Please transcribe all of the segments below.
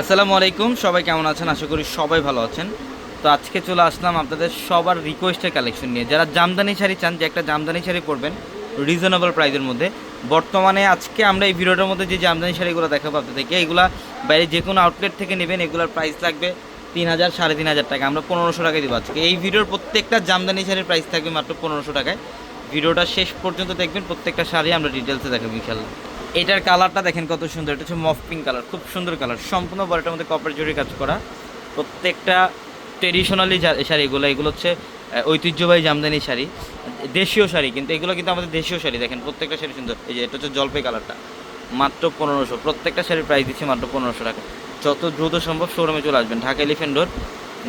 আসসালামু আলাইকুম, সবাই কেমন আছেন? আশা করি সবাই ভালো আছেন। তো আজকে চলে আসলাম আপনাদের সবার রিকোয়েস্টের কালেকশন নিয়ে। যারা জামদানি শাড়ি চান, যে একটা জামদানি শাড়ি পরবেন রিজনেবল প্রাইজের মধ্যে। বর্তমানে আজকে আমরা এই ভিডিওটার মধ্যে যে জামদানি শাড়িগুলো দেখাবো আপনাদেরকে, এগুলা বাইরে যে কোনো আউটলেট থেকে নেবেন, এগুলোর প্রাইস লাগবে তিন হাজার সাড়ে তিন হাজার টাকা। আমরা পনেরোশো টাকায় দিব আজকে। এই ভিডিওর প্রত্যেকটা জামদানি শাড়ির প্রাইস থাকবে মাত্র পনেরোশো টাকায়। ভিডিওটা শেষ পর্যন্ত দেখবেন, প্রত্যেকটা শাড়ি আমরা ডিটেলসে দেখাবো ইনশাল্লাহ এটার কালারটা দেখেন কত সুন্দর। এটা হচ্ছে মফ পিঙ্ক কালার, খুব সুন্দর কালার। সম্পূর্ণ বড়টার মধ্যে কপার জরি কাজ করা। প্রত্যেকটা ট্রেডিশনালি শাড়ি, এগুলো এগুলো হচ্ছে ঐতিহ্যবাহী জামদানি শাড়ি। দেশীয় শাড়ি, কিন্তু এগুলো কিন্তু আমাদের দেশীয় শাড়ি। দেখেন প্রত্যেকটা শাড়ি সুন্দর। এই যে, এটা হচ্ছে জলপাই কালারটা। মাত্র পনেরোশো। প্রত্যেকটা শাড়ির প্রাইস দিচ্ছে মাত্র পনেরোশো টাকা। যত দ্রুত সম্ভব শোরুমে চলে আসবেন। ঢাকা এলিফেন্ট রোড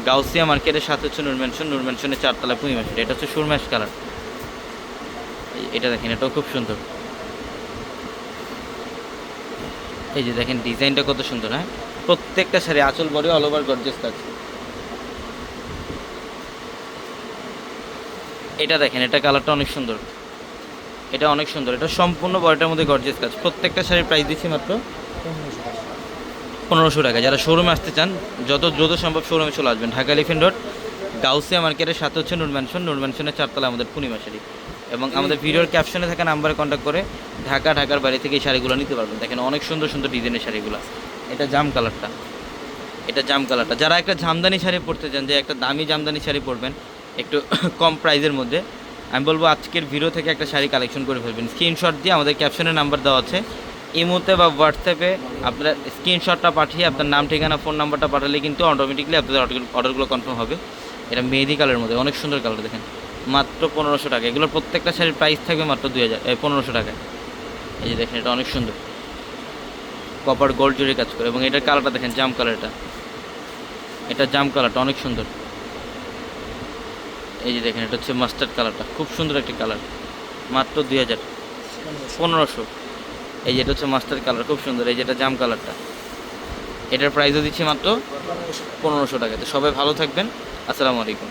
গাউসিয়া মার্কেটের সাথে হচ্ছে নূর ম্যানশন নূর ম্যানশনের চারতলা পূর্ণিমা শাড়ি এটা হচ্ছে সুরম্যাশ কালার এটা দেখেন, এটাও খুব সুন্দর। এই যে দেখেন, ডিজাইনটা কত সুন্দর হ্যাঁ? প্রত্যেকটা শাড়ি আঁচল বড়ি অল ওভার গর্জেস কাজ এটা দেখেন, এটা কালারটা অনেক সুন্দর। এটা অনেক সুন্দর, এটা সম্পূর্ণ বডিটার মধ্যে গর্জেস কাজ প্রত্যেকটা শাড়ির প্রাইস দিচ্ছি মাত্র পনেরোশো টাকা। যারা শোরুমে আসতে চান, যত দ্রুত সম্ভব শোরুমে চলে আসবেন। ঢাকা এলিফেন্ট রোড গাউসিয়া মার্কেটের সাথে হচ্ছে নুর ম্যানশন নুর ম্যানশনের চারতলা আমাদের পূর্ণিমা শাড়ি। এবং আমাদের ভিডিওর ক্যাপশনে থাকা নাম্বারে কন্ট্যাক্ট করে ঢাকা ঢাকার বাড়ি থেকে এই শাড়িগুলো নিতে পারবেন। দেখেন অনেক সুন্দর সুন্দর ডিজাইনের শাড়িগুলো এটা জাম কালারটা এটা জাম কালারটা যারা একটা জামদানি শাড়ি পরতে চান যে একটা দামি জামদানি শাড়ি পরবেন একটু কম প্রাইসের মধ্যে আমি বলব আজকের ভিডিও থেকে একটা শাড়ি কালেকশন করে ফেলবেন। স্ক্রিনশট দিয়ে আমাদের ক্যাপশনের নাম্বার দেওয়া আছে। ইমোতে বা হোয়াটসঅ্যাপে আপনার স্ক্রিনশটটা পাঠিয়ে আপনার নাম ঠিকানা ফোন নাম্বারটা পাঠালে কিন্তু অটোমেটিকলি আপনাদের অর্ডার- অর্ডারগুলো কনফার্ম হবে। এটা মেহেদি কালারের মধ্যে, অনেক সুন্দর কালার দেখেন। মাত্র পনেরোশো টাকা। এগুলোর প্রত্যেকটা শাড়ির প্রাইস থাকবে মাত্র দুই হাজার পনেরোশো টাকায় এই যে দেখেন, এটা অনেক সুন্দর। কপার গোল্ড জুড়ে কাজ করে। এবং এটার কালারটা দেখেন, জাম কালারটা এটা জাম কালারটা অনেক সুন্দর। এই যে দেখেন, এটা হচ্ছে মাস্টার্ড কালারটা খুব সুন্দর একটি কালার মাত্র দুই হাজার। পনেরোশো। এই যেটা হচ্ছে মাস্টার্ড কালার খুব সুন্দর। এই যেটা জাম কালারটা এটার প্রাইসও দিচ্ছি মাত্র পনেরোশো টাকাতে। সবাই ভালো থাকবেন। আসসালামু আলাইকুম।